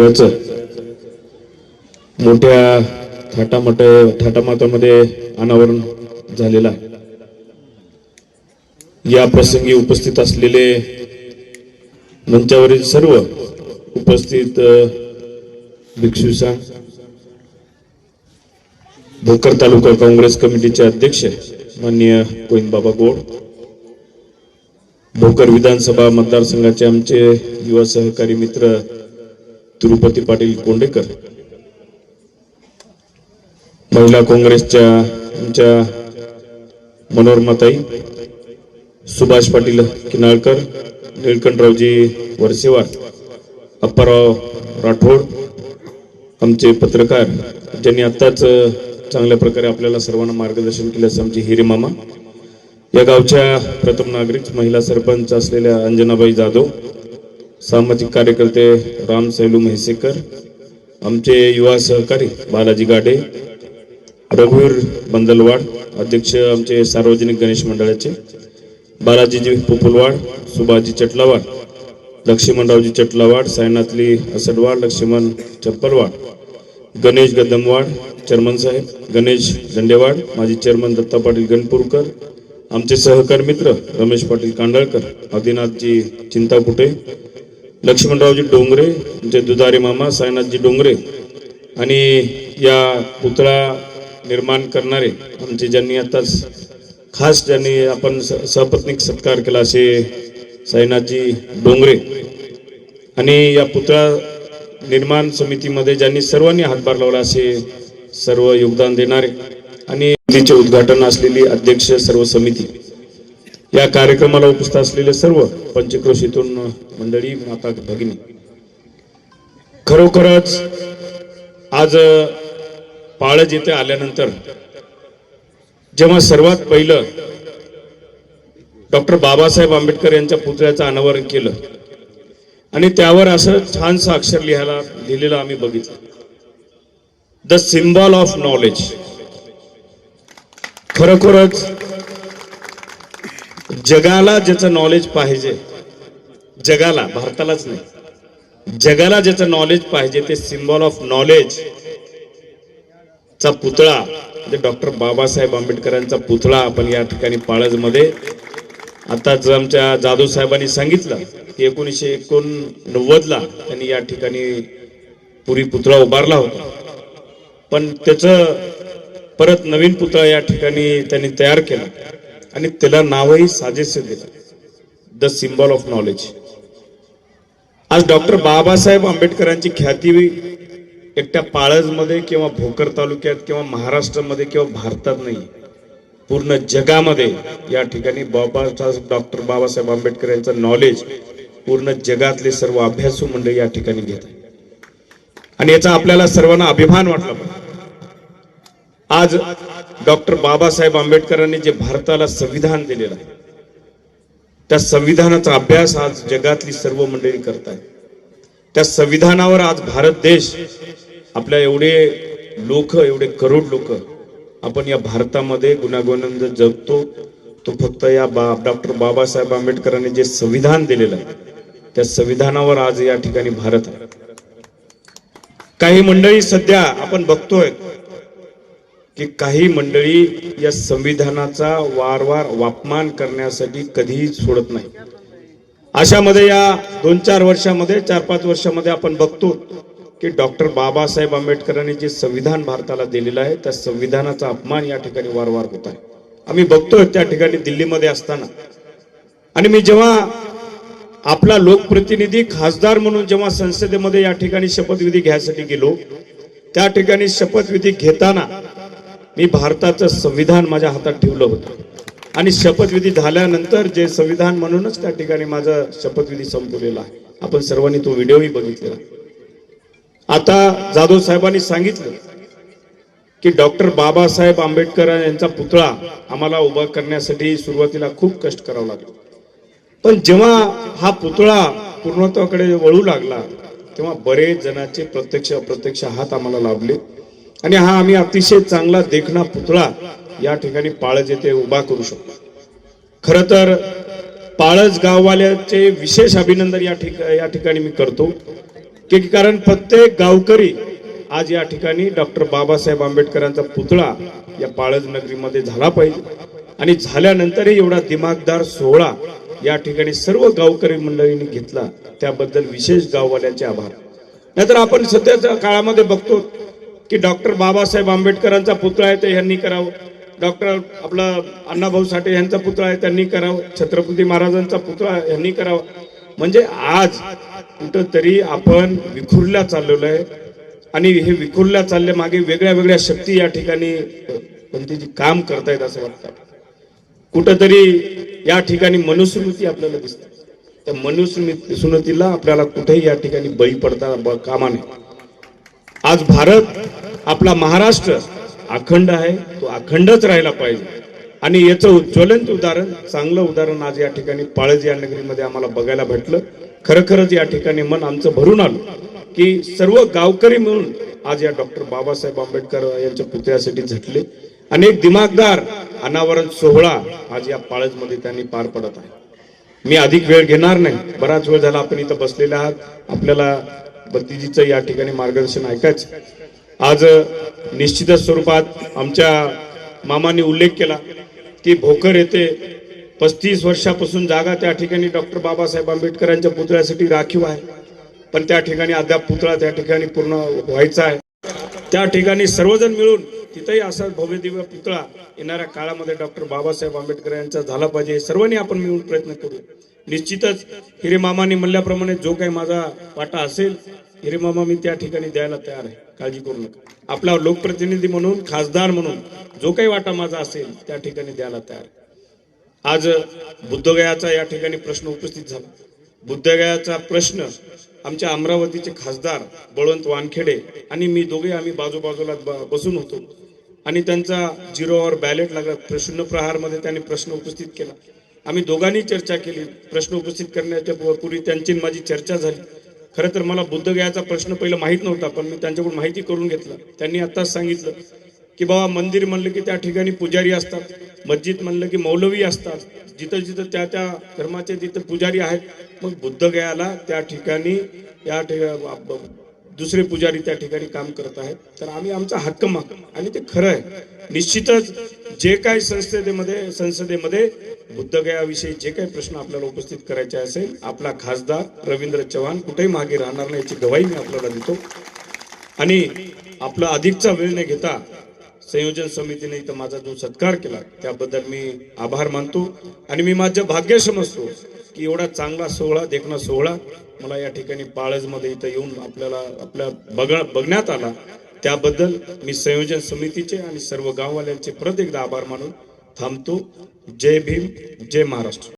महोत्सवाचं मोठ्या थाटामाट थाटामाटामध्ये अनावरण झालेला या प्रसंगी उपस्थित असलेले मंचावरील सर्व उपस्थित भिक्षुसा भोकर तालुका काँग्रेस कमिटीचे अध्यक्ष माननीय कोईनबाबा गोड. भोकर विधानसभा मतदारसंघाचे आमचे युवा सहकारी मित्र तिरुपती पाटील कोंडेकर. महिला काँग्रेसच्या आमच्या मनोरमाताई सुभाष पाटील किनाळकर निळकंठरावजी वरसेवार अप्पाराव राठोड आमचे पत्रकार ज्यांनी आत्ताच चांगल्या प्रकारे आपल्याला सर्वांना मार्गदर्शन केल्याचं आमचे हिरे मामा. या गावच्या प्रथम नागरिक महिला सरपंच असलेल्या अंजनाबाई जाधव सामाजिक कार्यकर्ते राम सैलू म्हैसेकर आमचे युवा सहकारी बालाजी गाडे रघुवीर बंदलवाड अध्यक्ष आमचे सार्वजनिक गणेश मंडळाचे बालाजीजी पोपुलवाड सुभाजी चटलावाड लक्ष्मणरावजी चटलावाड सायनाथली असडवाड लक्ष्मण चप्पलवाड गणेश गदमवाड चेअरमन साहेब गणेश झंडेवाड माजी चेअरमन दत्ता पाटील गणपूरकर आमचे सहकार मित्र रमेश पाटील कांडळकर आदिनाथजी चिंतापुटे लक्ष्मणरावजी डोंगरे जे दुधारे मामा सायनाथजी डोंगरे आणि या पुतळा निर्माण करणारे आमचे ज्यांनी आताच खास ज्यांनी आपण स- सपत्नीक सत्कार केला असे साईनाथजी डोंगरे आणि या पुतळा निर्माण समितीमध्ये ज्यांनी सर्वांनी हातभार लावला असे सर्व योगदान देणारे आणि तिचे उद्घाटन असलेली अध्यक्ष सर्व समिती. या कार्यक्रमाला उपस्थित असलेले सर्व पंचक्रोशीतून मंडळी माता भगिनी खरोखरच आज पाळज येथे आल्यानंतर जेव्हा सर्वात पहिलं डॉक्टर बाबासाहेब आंबेडकर यांच्या पुतळ्याचं अनावरण केलं आणि त्यावर असं छानसं अक्षर लिहायला लिहिलेलं आम्ही बघितलं. द सिम्बॉल ऑफ नॉलेज खरोखरच जगाला ज्याचं नॉलेज पाहिजे जगाला भारतालाच नाही. जगाला ज्याचं नॉलेज पाहिजे ते सिम्बॉल ऑफ नॉलेज चा पुतळा म्हणजे डॉक्टर बाबासाहेब आंबेडकरांचा पुतळा आपण या ठिकाणी पाळजमध्ये आताच आमच्या जाधव साहेबांनी सांगितलं की एकोणीसशे एकोणनव्वदला त्यांनी या ठिकाणी पुरी पुतळा उभारला होता. पण त्याचं परत नवीन पुतळा या ठिकाणी त्यांनी तयार केला. आणि त्याला नावही साजेसे दिलं द सिम्बॉल ऑफ नॉलेज आज डॉक्टर बाबासाहेब आंबेडकरांची ख्याती एकट्या पाळजमध्ये किंवा भोकर तालुक्यात किंवा महाराष्ट्रामध्ये किंवा भारतात नाही पूर्ण जगामध्ये या ठिकाणी बाबासाहेब डॉक्टर बाबासाहेब आंबेडकर यांचं नॉलेज पूर्ण जगातले सर्व अभ्यासू मंडळी या ठिकाणी घेत आहे आणि याचा आपल्याला सर्वांना अभिमान वाटला आज डॉक्टर बाबासाहेब आंबेडकरांनी जे भारताला संविधान दिलेलं आहे त्या संविधानाचा अभ्यास आज जगातली सर्व मंडळी करत आहे त्या संविधानावर आज भारत देश आपल्या एवढे लोक एवढे करोड लोक आपण या भारतामध्ये गुणागुणंद जगतो तो फक्त या बा डॉक्टर बाबासाहेब आंबेडकरांनी जे संविधान दिलेलं आहे त्या संविधानावर आज या ठिकाणी भारत आहे. काही मंडळी सध्या आपण बघतोय की काही मंडळी या संविधानाचा वारंवार वापमान करण्यासाठी कधीही सोडत नाही. अशामध्ये या दोन चार वर्षामध्ये चार पाच वर्षामध्ये आपण बघतो की डॉक्टर बाबासाहेब आंबेडकरांनी जे संविधान भारताला दिलेलं आहे त्या संविधानाचा अपमान या ठिकाणी वारंवार होत आहे. आम्ही बघतोय त्या ठिकाणी दिल्लीमध्ये असताना. आणि मी जेव्हा आपला लोकप्रतिनिधी खासदार म्हणून जेव्हा संसदेमध्ये या ठिकाणी शपथविधी घ्यायसाठी गेलो त्या ठिकाणी शपथविधी घेताना मी भारताचं संविधान माझ्या हातात ठेवलं होतं. आणि शपथविधी झाल्यानंतर जे संविधान म्हणूनच त्या ठिकाणी माझा शपथविधी संपवलेला आहे. आपण सर्वांनी तो व्हिडिओही बघितलेला आता जाधव साहेबांनी सांगितलं की डॉक्टर बाबासाहेब आंबेडकर यांचा पुतळा आम्हाला उभा करण्यासाठी सुरुवातीला खूप कष्ट करावं लागलं. पण जेव्हा हा पुतळा पूर्णत्वाकडे वळू लागला तेव्हा बरेच जणांचे प्रत्यक्ष अप्रत्यक्ष हात आम्हाला लाभले. आणि हा आम्ही अतिशय चांगला देखणा पुतळा या ठिकाणी पाळज येथे उभा करू शकतो. खर तर पाळज गाववाल्याचे विशेष अभिनंदन या ठिका या ठिकाणी मी करतो. की कारण प्रत्येक गावकरी आज या ठिकाणी डॉक्टर बाबासाहेब आंबेडकरांचा पुतळा या पाळज नगरीमध्ये झाला पाहिजे. आणि झाल्यानंतरही एवढा दिमागदार सोहळा या ठिकाणी सर्व गावकरी मंडळींनी घेतला त्याबद्दल विशेष गाववाल्यांचे आभार. नाहीतर आपण सध्याच्या काळामध्ये बघतो की डॉक्टर बाबासाहेब आंबेडकरांचा पुतळा आहे ते यांनी करावं. डॉक्टर आपला अण्णाभाऊ साठे यांचा पुतळा आहे त्यांनी करावं. छत्रपती महाराजांचा पुतळा यांनी करावा. म्हणजे आज कुठंतरी आपण विखुरल्या चाललेलो आहे आणि हे विखुरल्या चालल्या मागे वेगळ्या वेगळ्या शक्ती या ठिकाणी कोणती काम करतायत असं वाटतं. कुठंतरी या ठिकाणी मनुस्मृती आपल्याला दिसते त्या मनुस्मृतीला आपल्याला कुठेही या ठिकाणी बळी पडता कामा नये. आज भारत आपला महाराष्ट्र अखंड आहे तो अखंडच राहिला पाहिजे. आणि याचं उज्ज्वलंत उदाहरण चांगलं उदाहरण आज या ठिकाणी पाळज या नगरीमध्ये आम्हाला बघायला भेटलं. खरोखरच या ठिकाणी मन आमचं भरून आलं की सर्व गावकरी मिळून आज या डॉक्टर बाबासाहेब आंबेडकर यांच्या पुतळ्यासाठी झटले. आणि एक दिमागदार अनावरण सोहळा आज या पाळजमध्ये त्यांनी पार पडत आहे. मी अधिक वेळ घेणार नाही. बराच वेळ झाला आपण इथं बसलेला आहात. आपल्याला भतीजीचं या ठिकाणी मार्गदर्शन ऐकायचं. आज निश्चितच स्वरूपात आमच्या मामाने उल्लेख केला की भोकर येथे पस्तीस वर्षापासून जागा त्या ठिकाणी डॉक्टर बाबासाहेब आंबेडकरांच्या पुतळ्यासाठी राखीव आहे. पण त्या ठिकाणी अद्याप पुतळा त्या ठिकाणी पूर्ण व्हायचा आहे. त्या ठिकाणी सर्वजण मिळून तिथेही असा भव्य दिव्य पुतळा येणाऱ्या काळामध्ये डॉक्टर बाबासाहेब आंबेडकर यांचा झाला पाहिजे सर्वांनी आपण मिळून प्रयत्न करू निश्चितच हिरे मामाने म्हणल्याप्रमाणे जो काही माझा वाटा असेल हिरे मामा मी त्या ठिकाणी द्यायला तयार आहे. काळजी करू नका. आपला लोकप्रतिनिधी म्हणून खासदार म्हणून जो काही वाटा माझा असेल त्या ठिकाणी द्यायला तयार आहे. आज बुद्धगयाचा या ठिकाणी प्रश्न उपस्थित झाला. बुद्धगयाचा प्रश्न आमच्या अमरावतीचे खासदार बळवंत वानखेडे आणि मी दोघे आम्ही बाजूबाजूला ब- बसून होतो. आणि त्यांचा झिरोवर बॅलेट लागला. शून्य प्रहारमध्ये त्यांनी प्रश्न उपस्थित केला. आम्ही दोघांनी चर्चा केली प्रश्न उपस्थित करण्याच्या पूर्वी त्यांची माझी चर्चा झाली. खरं तर मला बुद्धगयाचा प्रश्न पहिलं माहीत नव्हता पण मी त्यांच्याकडून माहिती करून घेतलं. त्यांनी आत्ताच सांगितलं की बाबा मंदिर म्हणलं की त्या ठिकाणी पुजारी असतात मस्जिद म्हणलं की मौलवी असतात. जिथं जिथं त्या त्या धर्माचे जिथं पुजारी आहेत मग बुद्धगयाला त्या ठिकाणी या ठिकाणी दुसरे पुजारी त्या ठिकाणी काम करत आहेत. तर आम्ही आमचा हक्क माग आणि ते खरं आहे. निश्चितच जे काही संसदेमध्ये संसदेमध्ये बुद्धगयाविषयी जे काही प्रश्न आपल्याला उपस्थित करायचे असेल आपला खासदार रवींद्र चव्हाण कुठेही मागे राहणार नाही याची गवाही मी आपल्याला देतो. आणि आपला अधिकचा वेळ न घेता संयोजन समितीने इथं माझा जो सत्कार केला त्याबद्दल मी आभार मानतो. आणि मी माझं भाग्य समजतो की एवढा चांगला सोहळा देखणा सोहळा मला या ठिकाणी पाळजमध्ये इथं येऊन आपल्याला आपल्या बघ बघण्यात आला. त्याबद्दल मी संयोजन समितीचे आणि सर्व गाववाल्यांचे परत एकदा आभार मानून थांबतो. जय भीम जय महाराष्ट्र.